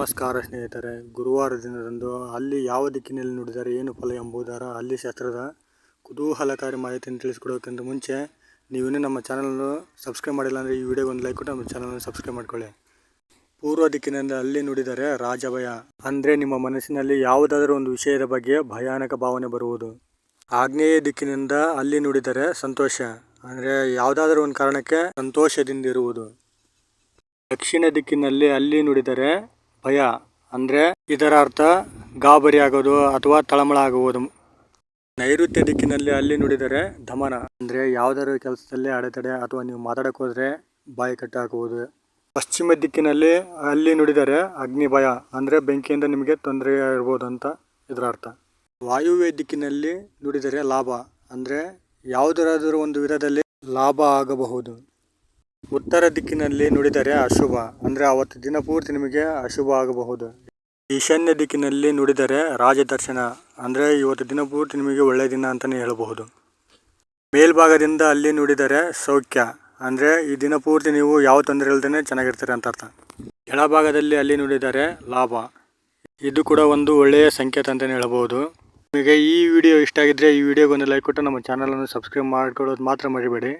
ನಮಸ್ಕಾರ ಸ್ನೇಹಿತರೆ, ಗುರುವಾರ ದಿನದಂದು ಅಲ್ಲಿ ಯಾವ ದಿಕ್ಕಿನಲ್ಲಿ ನುಡಿದರೆ, ಏನು ಫಲ ಎಂಬುದರ ಅಲ್ಲಿ ಶಾಸ್ತ್ರದ ಕುತೂಹಲಕಾರಿ ಮಾಹಿತಿಯನ್ನು ತಿಳಿಸ್ಕೊಡೋಕ್ಕಿಂತ ಮುಂಚೆ ನೀವಿನ್ನೂ ನಮ್ಮ ಚಾನಲನ್ನು ಸಬ್ಸ್ಕ್ರೈಬ್ ಮಾಡಿಲ್ಲ ಅಂದರೆ ಈ ವಿಡಿಯೋಗೆ ಒಂದು ಲೈಕ್ ಕೊಟ್ಟು ನಮ್ಮ ಚಾನಲನ್ನು ಸಬ್ಸ್ಕ್ರೈಬ್ ಮಾಡ್ಕೊಳ್ಳಿ. ಪೂರ್ವ ದಿಕ್ಕಿನಿಂದ ಅಲ್ಲಿ ನುಡಿದರೆ ರಾಜಭಯ ಅಂದರೆ ನಿಮ್ಮ ಮನಸ್ಸಿನಲ್ಲಿ ಯಾವುದಾದರೂ ಒಂದು ವಿಷಯದ ಬಗ್ಗೆ ಭಯಾನಕ ಭಾವನೆ ಬರುವುದು. ಆಗ್ನೇಯ ದಿಕ್ಕಿನಿಂದ ಅಲ್ಲಿ ನುಡಿದರೆ ಸಂತೋಷ. ಅಂದರೆ ಯಾವುದಾದರೂ ಒಂದು ಕಾರಣಕ್ಕೆ ಸಂತೋಷದಿಂದಿರುವುದು ದಕ್ಷಿಣ ದಿಕ್ಕಿನಲ್ಲಿ ಅಲ್ಲಿ ನುಡಿದರೆ ಭಯ ಅಂದರೆ ಇದರ ಅರ್ಥ ಗಾಬರಿ ಆಗೋದು ಅಥವಾ ತಳಮಳ ಆಗುವುದು. ನೈಋತ್ಯ ದಿಕ್ಕಿನಲ್ಲಿ ಅಲ್ಲಿ ನುಡಿದರೆ ದಮನ ಅಂದರೆ ಯಾವುದಾದ್ರು ಕೆಲಸದಲ್ಲಿ ಅಡೆತಡೆ ಅಥವಾ ನೀವು ಮಾತಾಡಕ್ಕೆ ಹೋದರೆ ಬಾಯಿ ಕಟ್ಟಾಕುವುದು ಪಶ್ಚಿಮ ದಿಕ್ಕಿನಲ್ಲಿ ಅಲ್ಲಿ ನುಡಿದರೆ ಅಗ್ನಿ ಭಯ ಅಂದರೆ ಬೆಂಕಿಯಿಂದ ನಿಮಗೆ ತೊಂದರೆ ಇರ್ಬೋದು ಅಂತ ಇದರ ಅರ್ಥ ವಾಯುವ್ಯ ದಿಕ್ಕಿನಲ್ಲಿ ನುಡಿದರೆ ಲಾಭ ಅಂದರೆ ಯಾವುದರಾದರೂ ಒಂದು ವಿಧದಲ್ಲಿ ಲಾಭ ಆಗಬಹುದು. ಉತ್ತರ ದಿಕ್ಕಿನಲ್ಲಿ ನುಡಿದರೆ ಅಶುಭ. ಅಂದರೆ ಅವತ್ತು ದಿನ ಪೂರ್ತಿ ನಿಮಗೆ ಅಶುಭ ಆಗಬಹುದು. ಈಶಾನ್ಯ ದಿಕ್ಕಿನಲ್ಲಿ ನುಡಿದರೆ ರಾಜದರ್ಶನ. ಅಂದರೆ ಇವತ್ತು ದಿನ ಪೂರ್ತಿ ನಿಮಗೆ ಒಳ್ಳೆಯ ದಿನ ಅಂತಲೇ ಹೇಳಬಹುದು. ಮೇಲ್ಭಾಗದಿಂದ ಅಲ್ಲಿ ನುಡಿದರೆ ಸೌಖ್ಯ. ಅಂದರೆ ಈ ದಿನ ಪೂರ್ತಿ ನೀವು ಯಾವ ತೊಂದರೆ ಇಲ್ಲದೇ ಚೆನ್ನಾಗಿರ್ತೀರ ಅಂತ ಅರ್ಥ. ಕೆಳಭಾಗದಲ್ಲಿ ಅಲ್ಲಿ ನುಡಿದರೆ ಲಾಭ. ಇದು ಕೂಡ ಒಂದು ಒಳ್ಳೆಯ ಸಂಕೇತ ಅಂತಲೇ ಹೇಳ್ಬೋದು ನಿಮಗೆ ಈ ವಿಡಿಯೋ ಇಷ್ಟ ಆಗಿದ್ದರೆ ಈ ವಿಡಿಯೋಗೆ ಒಂದು ಲೈಕ್ ಕೊಟ್ಟು ನಮ್ಮ ಚಾನಲನ್ನು ಸಬ್ಸ್ಕ್ರೈಬ್ ಮಾಡ್ಕೊಳ್ಳೋದು ಮಾತ್ರ ಮರಿಬೇಡಿ.